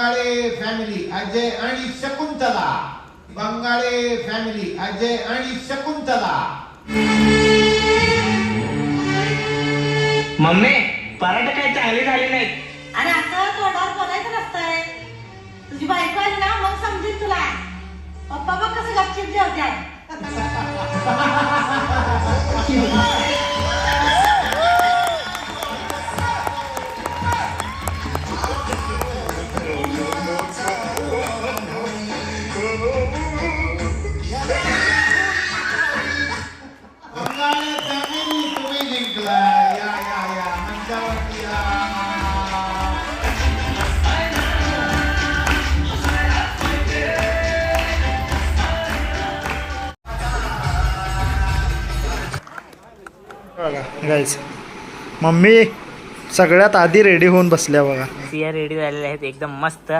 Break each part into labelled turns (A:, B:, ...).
A: Bangale family Ajay आणि Shakuntala. Bangale family Ajay आणि Shakuntala.
B: Mummy पराठे काही चांगले झाले नाहीत?
C: आणि असं तोंडावर बोलायचं नसतंय तुझी बायको आली ना मग समजेल तुला. पप्पा बघ कसं गपचिप जेवत्यात.
D: बघा गाईज मम्मी सगळ्यात आधी रेडी होऊन बसल्या बघा.
B: सिया रेडी झालेले आहेत एकदम मस्त.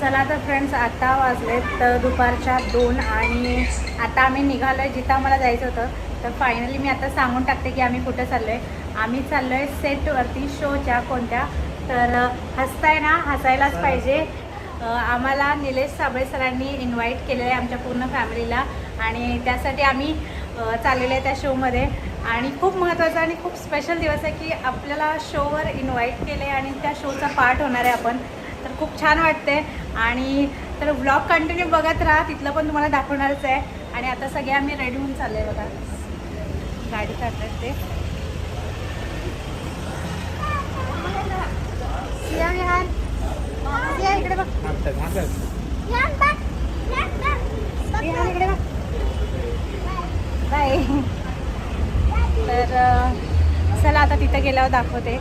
C: चला तर फ्रेंड्स आता वाजलेत तर दुपारच्या दोन आणि आता आम्ही निघालोय जिथं आम्हाला जायचं होतं. तर फायनली मी आता सांगून टाकते की आम्ही कुठं चाललोय. आम्ही चाललोय सेटवरती शोच्या कोणत्या? तर हसताय ना हसायलाच पाहिजे. आम्हाला निलेश साबळे सरांनी इन्व्हाइट केलेलं आहे आमच्या पूर्ण फॅमिलीला आणि त्यासाठी आम्ही चाललेलो आहे त्या शोमध्ये. आणि खूप महत्त्वाचा आणि खूप स्पेशल दिवस आहे की आपल्याला शोवर इन्व्हाइट केले आणि त्या शोचा पार्ट होणार आहे आपण. तर खूप छान वाटते आणि तर व्लॉग कंटिन्यू बघत राहा. तिथलं पण तुम्हाला दाखवणारच आहे. आणि आता सगळे आम्ही रेडी होऊन चाललो आहे बघा. गाडी काढतात ते. इकडे बघ. आहे. तर चला आता तिथं गेल्यावर दाखवते.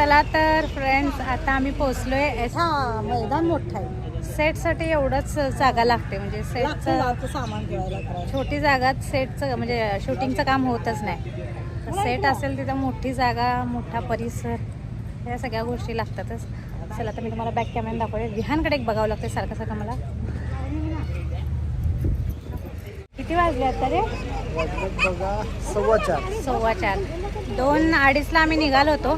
C: चला तर फ्रेंड्स आता आम्ही पोचलोय हा मैदान मोठं आहे. सेटसाठी एवढंच जागा लागते म्हणजे सेटचं
E: सामान ठेवायला
C: छोटी जागात सेटचं म्हणजे शूटिंगचं काम होतच नाही. सेट असेल तिथं मोठी जागा मोठा परिसर या सगळ्या गोष्टी लागतातच. चला तर मी तुम्हाला बॅक कॅमेरा दाखवते. विहानकडे एक बघावं लागतं सारखं सारखं मला. किती वाजले आता रे?
D: बघा सव्वा चार.
C: सव्वा चार. दोन अडीचला आम्ही निघालो होतो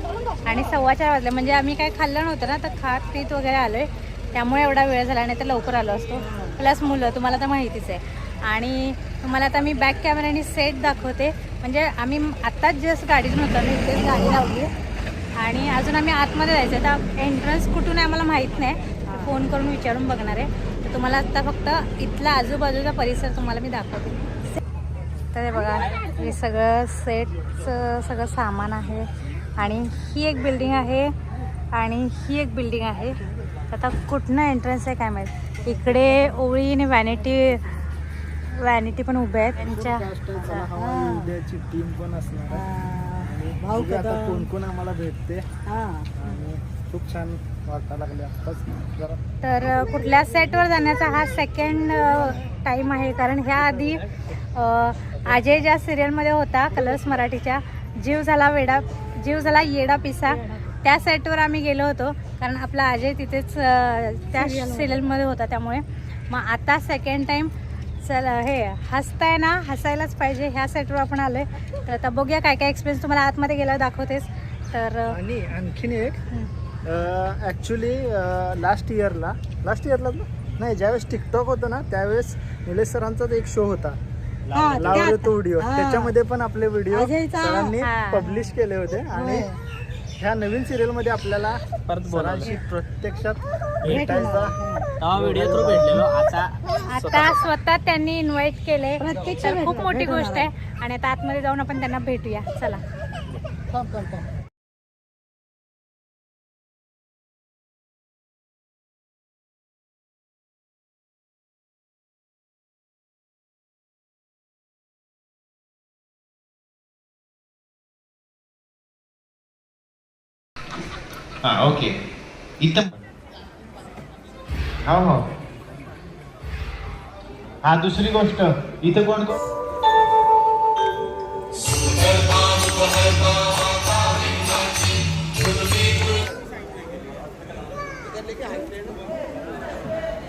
C: आणि सव्वा चार वाजले. म्हणजे आम्ही काय खाल्लं नव्हतं ना तर खात पीत वगैरे आलो आहे त्यामुळे एवढा वेळ झाला नाही तर लवकर आलो असतो. प्लस मुलं तुम्हाला तर माहितीच आहे. आणि तुम्हाला आता मी बॅक कॅमेऱ्याने सेट दाखवते. म्हणजे आम्ही आत्ताच जस्ट गाडीतून होतो. मी इथेच गाडी लावली. आणि अजून आम्ही आतमध्ये जायचं आता एंट्रन्स कुठून आहे आम्हाला माहीत नाही. फोन करून विचारून बघणार आहे. तर तुम्हाला आत्ता फक्त इथला आजूबाजूचा परिसर तुम्हाला मी दाखवते. तर हे बघा. हे सगळं सेटचं सगळं सामान आहे. आणि ही एक बिल्डिंग आहे आणि ही एक बिल्डिंग आहे. आता कुठनं एंट्रन्स आहे काय माहीत? इकडे ओळीने व्हॅनिटी व्हॅनिटी पण उभ्या आहेत. त्यांच्या हां.
D: टीम पण असणार. कोण कोण आम्हाला भेटते.
E: हा.
D: आणि खूप छान
C: तर कुठल्या सेटवर जाण्याचा हा सेकंड टाईम आहे. कारण ह्या आधी अजय ज्या सिरियलमध्ये होता कलर्स मराठीच्या जीव झाला वेडा जीव झाला येडा पिसा त्या सेटवर आम्ही गेलो होतो. कारण आपला अजय तिथेच त्या सिरियलमध्ये होता त्यामुळे. मग आता सेकंड टाईम चल हे हसताय ना हसायलाच पाहिजे ह्या सेटवर आपण आलोय. तर आता बघूया काय काय एक्सपिरियन्स तुम्हाला आतमध्ये गेल्यावर दाखवतेस. तर
D: आणि आणखीन एक. ॲक्च्युली लास्ट इयरला लास्ट इयरला नाही ज्यावेळेस टिकटॉक होतं ना त्यावेळेस निलेश सरांचा एक शो होता.
E: हा,
D: लावले
E: त्यात-
D: तो व्हिडिओ
E: हा.
D: त्याच्यामध्ये पण आपले व्हिडिओ
E: अजयचा-
D: सरांनी
C: हा.
D: पब्लिश केले होते. आणि ह्या नवीन सिरियलमध्ये आपल्याला
B: परत बोलावलं.
D: सरांशी प्रत्यक्षात भेटायचा
B: तेव्हा व्हिडिओ थ्रू भेटलेलो. आता
C: आता स्वतः त्यांनी इन्व्हाइट केले.
E: प्रत्यक्ष
C: तर खूप मोठी गोष्ट आहे. आणि आता आतमध्ये जाऊन आपण त्यांना भेटूया. चला.
E: थांब, थांब, थांब.
A: हां ओके इथं हो हो हा दुसरी गोष्ट इथं कोण कोण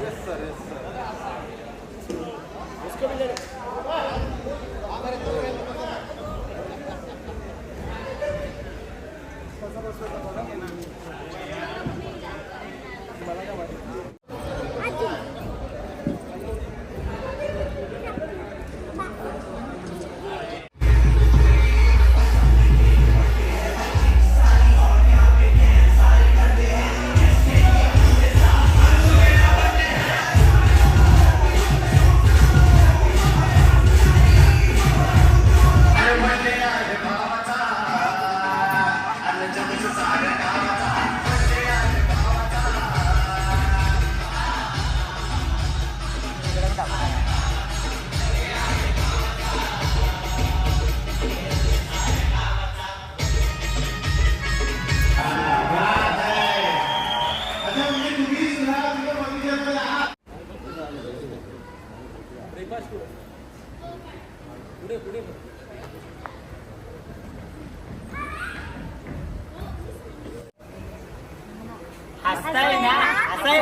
A: Yes,
B: sir. Yes, sir.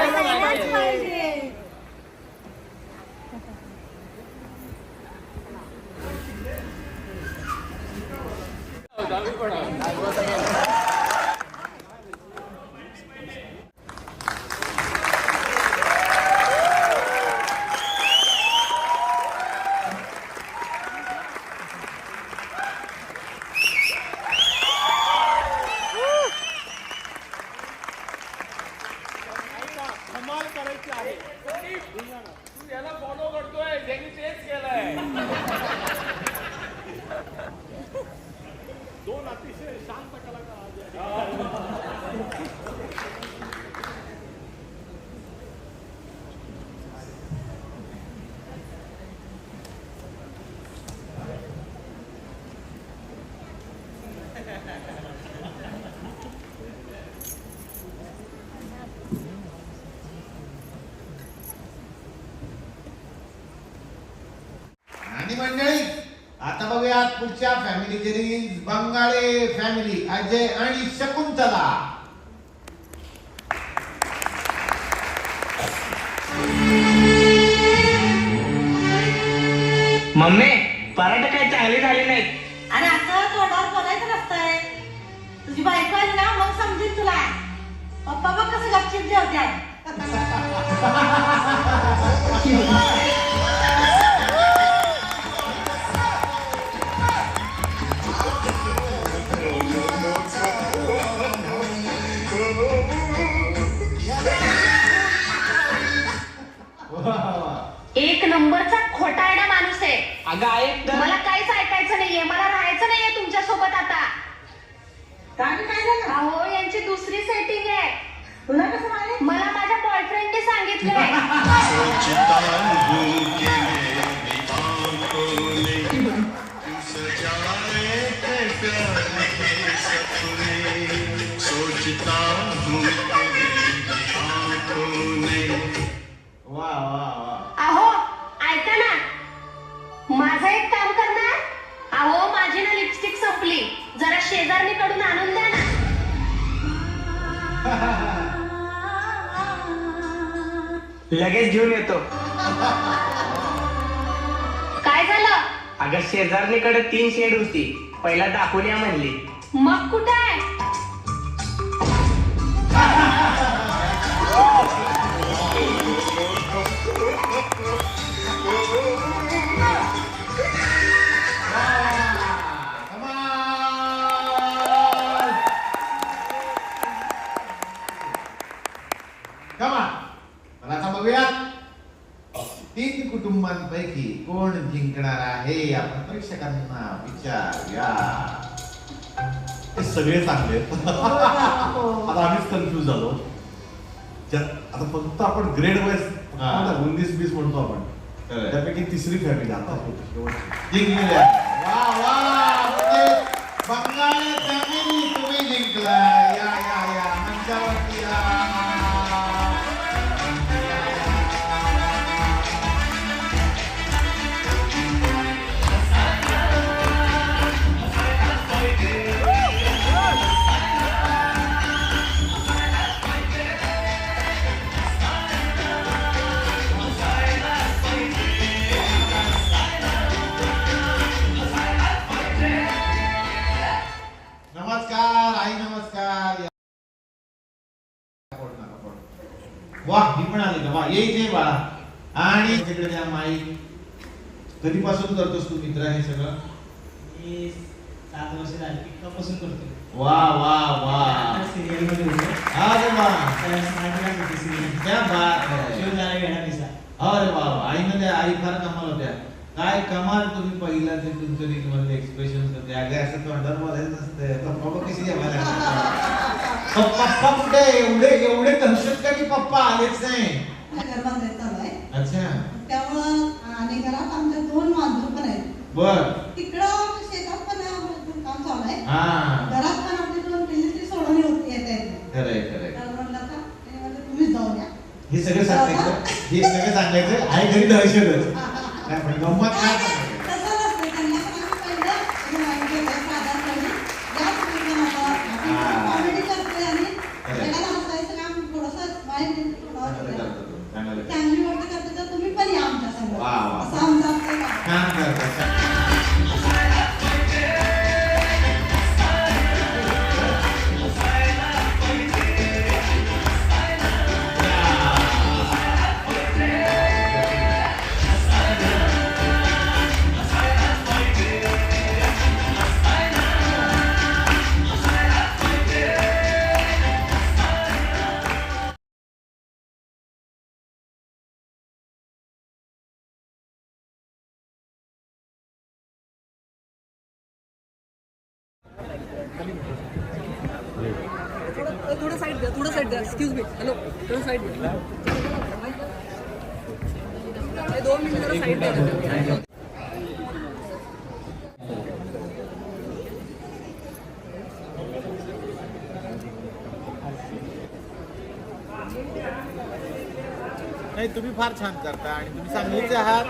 B: 我
A: 要 मंडळी आता बघूया पुढच्या फॅमिलीची रील्स बंगाळे फॅमिली अजय आणि शकुंतला.
B: मम्मी पराठे काय चांगले झाले नाहीत?
E: आणि असं तोंडावर बोलायचं नसतंय. तुझी बायको आली ना मग समजेल तुला. पप्पा बघ कसं गपचिप जेवत्यात?
F: नंबरचा खोटारडा माणूस आहे.
B: अगं ऐक तर.
F: मला काहीच ऐकायचं नाहीये. मला राहायचं नाहीये तुमच्यासोबत आता.
E: काय ग, काय झालं?
F: अहो यांची दुसरी सेटिंग आहे.
E: तुला कसं माहिती?
F: मला माझ्या बॉयफ्रेंडने सांगितलंय
G: सोचता हूँ
F: शेजारणीकडून आणून द्या ना.
B: लगेच घेऊन येतो.
F: काय झालं?
B: अगं शेजारणीकडे तीन शेड होती. पहिला दाखवून या म्हणली.
F: मग कुठे आहे?
A: तीन कुटुंबांपैकी कोण जिंकणार आहे? आपण प्रेक्षकांना विचारूया.
H: ते सगळे चांगले आहेत. आता आम्हीच कन्फ्युज झालो. आता फक्त आपण ग्रेड वाईज
A: हा.
H: उन्नीस बीस म्हणतो आपण. त्यापैकी तिसरी फॅमिली आता.
A: जिंकलेल्या वा म्हणजे बंगाल फॅमिली तुम्ही जिंकलाय. या या या. मंचावरती या. वा ही पण आली का? वा ये बाळा आणि तिकडे द्या माई. कधीपासून करतोस तू मित्र हे सगळं?
B: मी सात वर्ष झाली टिकटॉकपासून करतो
A: वा वा वा.
B: सिरियलमध्ये
A: अरे वा. क्या बात है.
B: शिव झाला वेळा दिसा.
A: अरे वा वा. आईनं त्या आई फार कमाल होत्या. काय कमाल तुम्ही पहिला ते तुमचं रील मध्ये एक्सप्रेशन होते अगं असं तोंडावर बोलायचं नसतं. पप्पा कशी जेवायला पप्पा कुठे? एवढे एवढे दहशत की पप्पा आलेच नाही
E: बांधायचं चालू आहे.
A: अच्छा.
E: त्यामुळं आणि घरात आमच्या दोन मांजर पण आहेत.
A: बर.
E: तिकडं शेतात पण आमचं काम चालू आहे.
A: हा.
E: घरात पण आपली दोन पिल्ली सोडून येत आहेत.
A: खरंय खरंय.
E: तुम्हीच जाऊन या.
A: हे सगळं सांगायचं हे सगळं सांगायचं आहे घरी दहशतच गंमत काय?
I: थोडं साईड द्या थोडं साईड द्या. एक्सक्यूज मी हॅलो थोडं साईड द्या. दोन मिनिट जरा साईड द्या.
D: नाही तुम्ही फार छान करता आणि तुम्ही सांगलीचे आहात.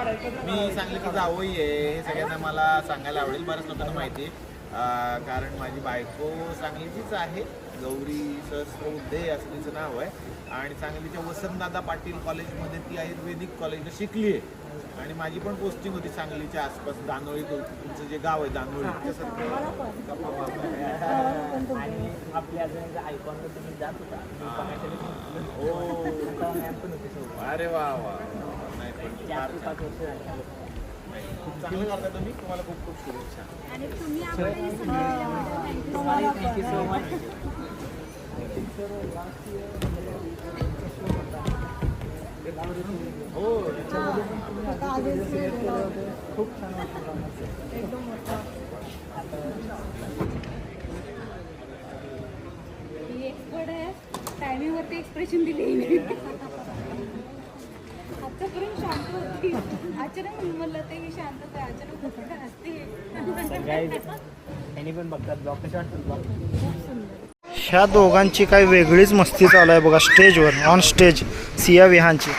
D: मी सांगलीची जावई आहे. हे सगळ्यांना मला सांगायला आवडेल. बऱ्याच लोकांना माहिती आहे. कारण माझी बायको सांगलीचीच आहे. गौरी सहस्त्र उदय असं तिचं नाव आहे. आणि सांगलीच्या वसंतदादा पाटील कॉलेजमध्ये ती आयुर्वेदिक कॉलेजला शिकली आहे. आणि माझी पण पोस्टिंग होती सांगलीच्या आसपास दानोळी तुमचं जे गाव आहे दानोळी.
J: आणि आपल्या अजून आयकॉन तुम्ही जात होता.
D: हो. अरे वा वा वा. नाही पण फार छान.
J: पाच वर्ष झाली
D: नाही, खूप चांगलं करता तुम्ही तुम्हाला खूप खूप शुभेच्छा
J: थँक्यू सो मच
D: हो
C: ही एक्सपर्ट आहे. टायमिंगवरती एक्सप्रेशन दिले. आतापर्यंत शांत होती. अचानक म्हणलं ते मी शांत आहे अचानक होतं का हसते
J: त्यांनी पण बघतात. ब्लॉग कसे वाटतात ब्लॉग
K: ह्या दोघांची काही वेगळीच मस्ती चालू आहे बघा स्टेजवर ऑन स्टेज सिया विहानची.